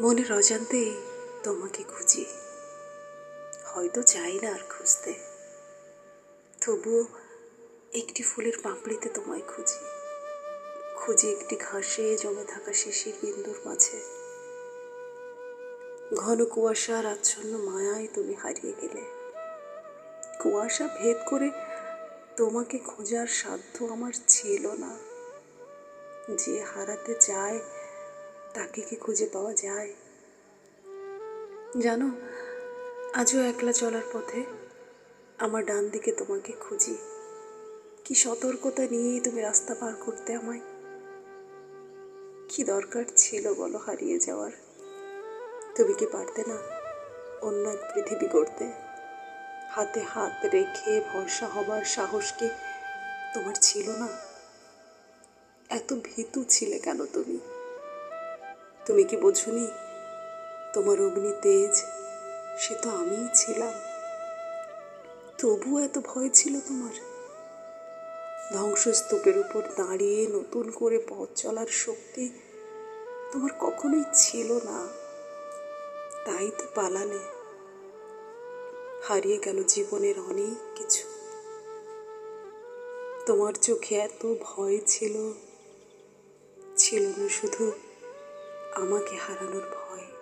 মনের অজান্তেই তোমাকে খুঁজি। হয়তো চাই না আর খুঁজতে। তবুও একটি ফুলের পাপড়িতে তোমায় খুঁজি। খুঁজি একটি ঘাসে জমে থাকা শিশির বিন্দুর মাঝে। ঘন কুয়াশার আচ্ছন্ন মায়ায় তুমি হারিয়ে গেলে। কুয়াশা ভেদ করে তোমাকে খোঁজার সাধ্য আমার ছিল না। যে হারাতে চায় তাকে কি খুঁজে পাওয়া যায়? জানো, আজও একলা চলার পথে আমার ডান দিকে তোমাকে খুঁজি। কি সতর্কতা নিয়েই তুমি রাস্তা পার করতে আমায়? কি দরকার ছিল বলো হারিয়ে যাওয়ার? তুমি কি পারতে না অন্য এক পৃথিবী করতে হাতে হাত রেখে ভরসা হবার সাহস কি তোমার ছিল না? এত ভীতু ছিলে কেন তুমি? তুমি কি বোঝনি? তোমার অগ্নি তেজ, সে তো আমিই ছিলাম। তবুও এত ভয় ছিল তোমার? ধ্বংসস্তূপের উপর দাঁড়িয়ে নতুন করে পথ চলার শক্তি তোমার কখনোই ছিল না। তাই তো পালালে। হারিয়ে গেল জীবনের অনেক কিছু। তোমার চোখে এত ভয় ছিল। ছিল না শুধু আমাকে হারানোর ভয়।